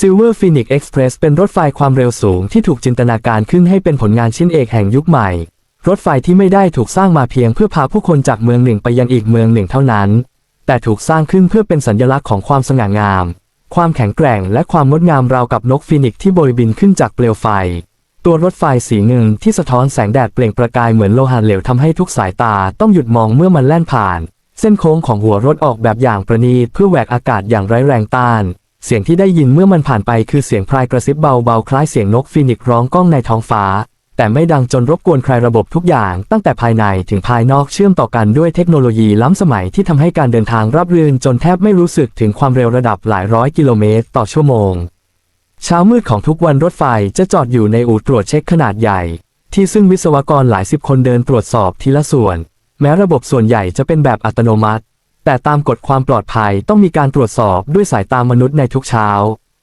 Silver Phoenix Express เป็นรถไฟความเร็วสูงที่ถูกจินตนาการขึ้นให้เป็นผลงานชิ้นเอกแห่งยุคใหม่ รถไฟที่ไม่ได้ถูกสร้างมาเพียงเพื่อพาผู้คนจากเมืองหนึ่งไปยังอีกเมืองหนึ่งเท่านั้น แต่ถูกสร้างขึ้นเพื่อเป็นสัญลักษณ์ของความสง่างาม ความแข็งแกร่งและความงดงามราวกับนกฟีนิกซ์ที่โบยบินขึ้นจากเปลวไฟ ตัวรถไฟสีเงินที่สะท้อนแสงแดดเปล่งประกายเหมือนโลหะเหลวทำให้ทุกสายตาต้องหยุดมองเมื่อมันแล่นผ่าน เส้นโค้งของหัวรถออกแบบอย่างประณีตเพื่อแหวกอากาศอย่างไร้แรงต้าน เสียงที่ได้ยินเมื่อมันผ่านไปคือเสียงพรายกระซิบเบาๆ คล้ายเสียงนกฟีนิกซ์ร้องก้องในท้องฟ้า แต่ไม่ดังจนรบกวนใครระบบทุกอย่าง ตั้งแต่ภายในถึงภายนอกเชื่อมต่อกันด้วยเทคโนโลยีล้ำสมัยที่ทำให้การเดินทางราบรื่นจนแทบไม่รู้สึกถึงความเร็วระดับหลายร้อยกิโลเมตร ต่อชั่วโมง เช้ามืดของทุกวันรถไฟจะจอดอยู่ในอู่ตรวจเช็คขนาดใหญ่ ที่ซึ่งวิศวกรหลายสิบคนเดินตรวจสอบทีละส่วน แม้ระบบส่วนใหญ่จะเป็นแบบอัตโนมัติ แต่ตามกฎความปลอดภัยต้องมีการตรวจสอบด้วยสายตามนุษย์ในทุกเช้า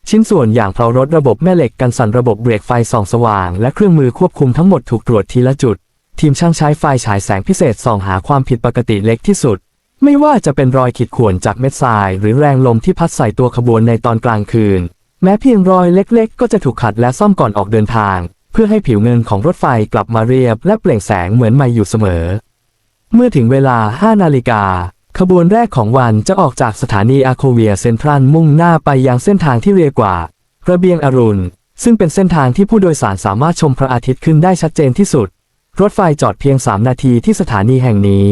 ชิ้นส่วนอย่างเพลารถระบบแม่เหล็กกันสั่นระบบเบรกไฟส่องสว่าง และเครื่องมือควบคุมทั้งหมดถูกตรวจทีละจุด ทีมช่างใช้ไฟฉายแสงพิเศษส่องหาความผิดปกติเล็กที่สุด ไม่ว่าจะเป็นรอยขีดข่วนจากเม็ดทราย หรือแรงลมที่พัดใส่ตัวขบวนในตอนกลางคืน แม้เพียงรอยเล็กๆ ก็จะถูกขัดและซ่อมก่อนออกเดินทาง เพื่อให้ผิวเงินของรถไฟกลับมาเรียบ และเปล่งแสงเหมือนใหม่อยู่เสมอ เมื่อถึงเวลา 5 นาฬิกา ขบวนแรกของวันจะออกจากสถานีอาโคเวียเซ็นทรัลมุ่งหน้าไปยังเส้นทางที่เรียกว่า ระเบียงอรุณ ซึ่งเป็นเส้นทางที่ผู้โดยสารสามารถชมพระอาทิตย์ขึ้นได้ชัดเจนที่สุด รถไฟจอดเพียง 3 นาทีที่สถานีแห่งนี้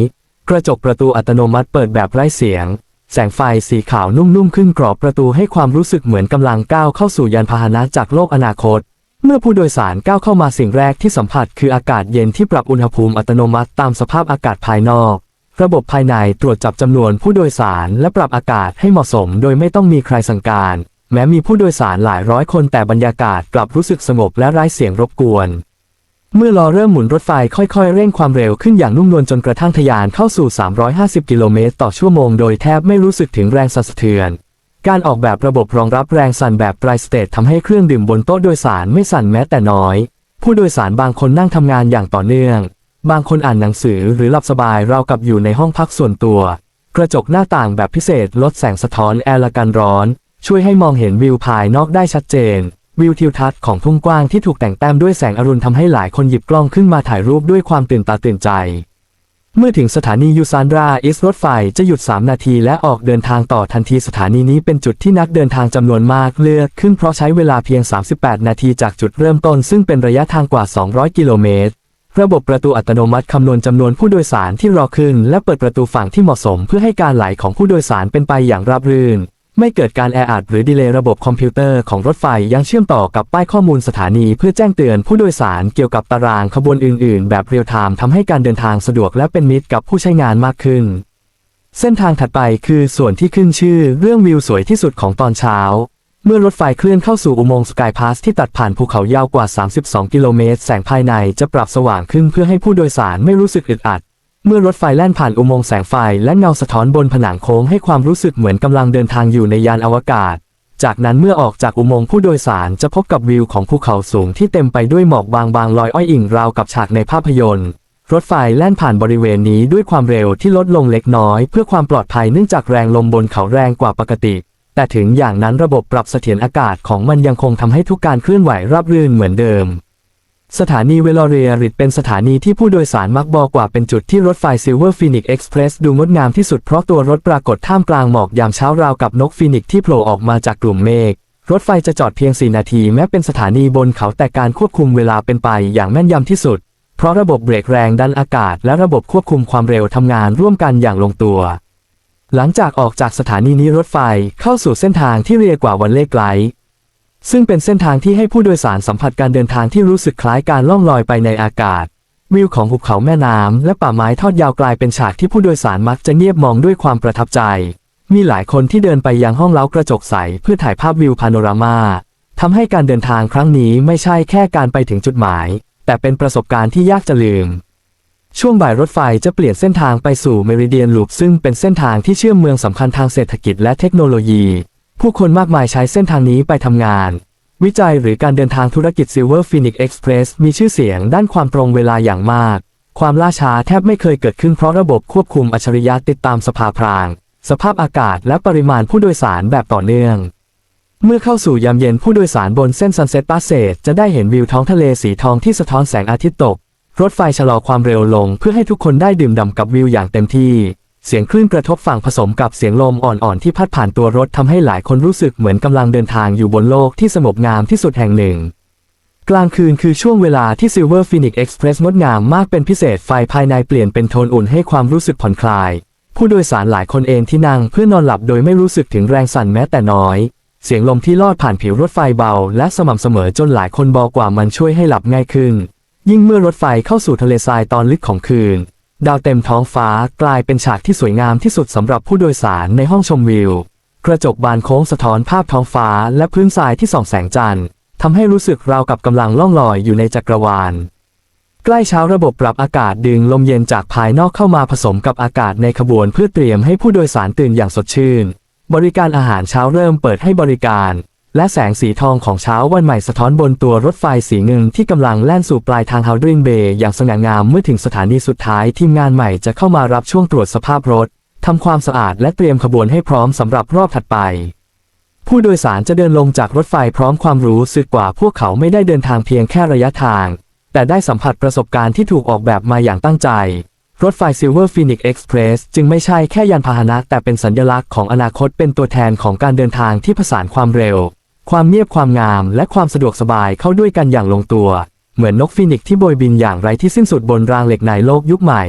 กระจกประตูอัตโนมัติเปิดแบบไร้เสียง แสงไฟสีขาวนุ่มๆขึ้นกรอบประตูให้ความรู้สึกเหมือนกำลังก้าวเข้าสู่ยานพาหนะจากโลกอนาคต เมื่อผู้โดยสารก้าวเข้ามาสิ่งแรกที่สัมผัส คืออากาศเย็นที่ปรับอุณหภูมิอัตโนมัติตามสภาพอากาศภายนอก ระบบภายในตรวจจับจำนวนผู้โดยสารและปรับอากาศให้เหมาะสมโดยไม่ต้องมีใครสั่งการ แม้มีผู้โดยสารหลายร้อยคนแต่บรรยากาศกลับรู้สึกสงบและไร้เสียงรบกวน เมื่อล้อเริ่มหมุนรถไฟค่อยๆ เร่งความเร็วขึ้นอย่างนุ่มนวลจนกระทั่งทะยานเข้าสู่ 350 กิโลเมตรต่อชั่วโมงโดยแทบไม่รู้สึกถึงแรงสั่นสะเทือน การออกแบบระบบรองรับแรงสั่นแบบไตรสเตททำให้เครื่องดื่มบนโต๊ะโดยสารไม่สั่นแม้แต่น้อย ผู้โดยสารบางคนนั่งทำงานอย่างต่อเนื่อง บางคนอ่านหนังสือหรือหลับสบายราวกับอยู่ในห้องพักส่วนตัว กระจกหน้าต่างแบบพิเศษลดแสงสะท้อนแอร์ละกันร้อน ช่วยให้มองเห็นวิวภายนอกได้ชัดเจน วิวทิวทัศน์ของทุ่งกว้างที่ถูกแต่งแต้มด้วยแสงอรุณทำให้หลายคนหยิบกล้องขึ้นมาถ่ายรูปด้วยความตื่นตาตื่นใจ เมื่อถึงสถานียูซานราอิสรถไฟจะหยุด 3 นาทีและออกเดินทางต่อทันทีสถานีนี้เป็นจุดที่นักเดินทางจำนวนมากเลือกขึ้นเพราะใช้เวลาเพียง 38 นาทีจากจุดเริ่มต้นซึ่งเป็นระยะทางกว่า 200 กิโลเมตร ระบบประตูอัตโนมัติคำนวณจำนวนผู้โดยสารที่รอขึ้น และเปิดประตูฝั่งที่เหมาะสม เพื่อให้การไหลของผู้โดยสารเป็นไปอย่างราบรื่น ไม่เกิดการแออัดหรือดีเลย์ระบบคอมพิวเตอร์ของรถไฟยังเชื่อมต่อกับป้ายข้อมูลสถานี เพื่อแจ้งเตือนผู้โดยสารเกี่ยวกับตารางขบวนอื่น ๆ แบบเรียลไทม์ทำให้การเดินทางสะดวกและเป็นมิตรกับผู้ใช้งานมากขึ้น เส้นทางถัดไปคือส่วนที่ขึ้นชื่อเรื่องวิวสวยที่สุดของตอนเช้า เมื่อรถไฟเคลื่อนเข้าสู่อุโมงค์สกายพาสที่ตัดผ่านภูเขายาวกว่า 32 กิโลเมตร แสงภายในจะปรับสว่างขึ้นเพื่อให้ผู้โดยสารไม่รู้สึกอึดอัด เมื่อรถไฟแล่นผ่านอุโมงค์แสงไฟและเงาสะท้อนบนผนังโค้งให้ความรู้สึกเหมือนกำลังเดินทางอยู่ในยานอวกาศ จากนั้นเมื่อออกจากอุโมงค์ผู้โดยสารจะพบกับวิวของภูเขาสูงที่เต็มไปด้วยหมอกบางๆลอยอ้อยอิงราวกับฉากในภาพยนตร์รถไฟแล่นผ่านบริเวณนี้ด้วยความเร็วที่ลดลงเล็กน้อย เพื่อความปลอดภัยเนื่องจากแรงลมบนเขาแรงกว่าปกติ แต่ถึงอย่างนั้นระบบปรับเสถียรอากาศของมันยังคงทำให้ทุกการเคลื่อนไหวราบรื่นเหมือนเดิม สถานีเวลอเรียริดเป็นสถานีที่ผู้โดยสารมักบอกว่าเป็นจุดที่รถไฟ Silver Phoenix Express ดูงดงามที่สุดเพราะตัวรถปรากฏท่ามกลางหมอกยามเช้าราวกับนกฟีนิกซ์ที่โผล่ออกมาจากกลุ่มเมฆรถไฟจะจอดเพียง 4 นาทีแม้เป็นสถานีบนเขาแต่การควบคุมเวลาเป็นไปอย่างแม่นยำที่สุด เพราะระบบเบรกแรงดันอากาศ และระบบควบคุมความเร็วทำงานร่วมกันอย่างลงตัว หลังจากออกจากสถานีนี้รถไฟเข้าสู่เส้นทางที่เรียกว่าวันเลขไลท์ซึ่งเป็นเส้นทางที่ให้ผู้โดยสารสัมผัสการเดินทางที่รู้สึกคล้ายการล่องลอยไปในอากาศ วิวของหุบเขาแม่น้ำและป่าไม้ทอดยาวกลายเป็นฉากที่ผู้โดยสารมักจะเงียบมองด้วยความประทับใจ มีหลายคนที่เดินไปยังห้องเล้ากระจกใสเพื่อถ่ายภาพวิวพาโนรามาทำให้การเดินทางครั้งนี้ไม่ใช่แค่การไปถึงจุดหมาย แต่เป็นประสบการณ์ที่ยากจะลืม ช่วงบ่ายรถไฟจะเปลี่ยนเส้นทางไปสู่เมริเดียนลูปซึ่งเป็นเส้นทางที่เชื่อมเมืองสำคัญทางเศรษฐกิจและเทคโนโลยี ผู้คนมากมายใช้เส้นทางนี้ไปทำงาน วิจัยหรือการเดินทางธุรกิจ Silver Phoenix Express มีชื่อเสียงด้านความตรงเวลาอย่างมาก ความล่าช้าแทบไม่เคยเกิดขึ้นเพราะระบบควบคุมอัจฉริยะติดตามสภาพราง สภาพอากาศและปริมาณผู้โดยสารแบบต่อเนื่อง เมื่อเข้าสู่ยามเย็นผู้โดยสารบนเส้น Sunset Passage จะได้เห็นวิวท้องทะเลสีทองที่สะท้อนแสงอาทิตย์ตก รถไฟชะลอความเร็วลงเพื่อให้ทุกคนได้ดื่มด่ำกับวิวอย่างเต็มที่ เสียงคลื่นกระทบฝั่งผสมกับเสียงลมอ่อนๆที่พัดผ่านตัวรถทำให้หลายคนรู้สึกเหมือนกำลังเดินทางอยู่บนโลกที่สงบงามที่สุดแห่งหนึ่ง กลางคืนคือช่วงเวลาที่ Silver Phoenix Express งดงามมากเป็นพิเศษไฟภายในเปลี่ยนเป็นโทนอุ่นให้ความรู้สึกผ่อนคลาย ผู้โดยสารหลายคนเอนที่นั่งเพื่อนอนหลับโดยไม่รู้สึกถึงแรงสั่นแม้แต่น้อยเสียงลมที่ลอดผ่านผิวรถไฟเบา และสม่ำเสมอจนหลายคนบอกว่ามันช่วยให้หลับง่ายขึ้น ยิ่งเมื่อรถไฟเข้าสู่ทะเลทรายตอนลึกของคืน ดาวเต็มท้องฟ้ากลายเป็นฉากที่สวยงามที่สุดสำหรับผู้โดยสารในห้องชมวิว กระจกบานโค้งสะท้อนภาพท้องฟ้าและพื้นทรายที่ส่องแสงจันทร์ทำให้รู้สึกราวกับกำลังล่องลอยอยู่ในจักรวาล ใกล้เช้าระบบปรับอากาศดึงลมเย็นจากภายนอกเข้ามาผสมกับอากาศในขบวนเพื่อเตรียมให้ผู้โดยสารตื่นอย่างสดชื่น บริการอาหารเช้าเริ่มเปิดให้บริการ และแสงสีทองของเช้าวันใหม่สะท้อนบนตัวรถไฟสีเงินที่กำลังแล่นสู่ปลายทางฮาวดริงเบย์อย่างสง่างามเมื่อถึงสถานีสุดท้ายทีมงานใหม่จะเข้ามารับช่วงตรวจสภาพรถทำความสะอาดและเตรียมขบวนให้พร้อมสำหรับรอบถัดไป ผู้โดยสารจะเดินลงจากรถไฟพร้อมความรู้สึกกว่าพวกเขาไม่ได้เดินทางเพียงแค่ระยะทาง แต่ได้สัมผัสประสบการณ์ที่ถูกออกแบบมาอย่างตั้งใจ รถไฟ Silver Phoenix Express จึงไม่ใช่แค่ยานพาหนะแต่เป็นสัญลักษณ์ของอนาคตเป็นตัวแทนของการเดินทางที่ผสานความเร็ว ความเงียบความงามและความสะดวกสบายเข้าด้วยกันอย่างลงตัว เหมือนนกฟินิกซ์ที่โบยบินอย่างไรที่สิ้นสุดบนรางเหล็กในโลกยุคใหม่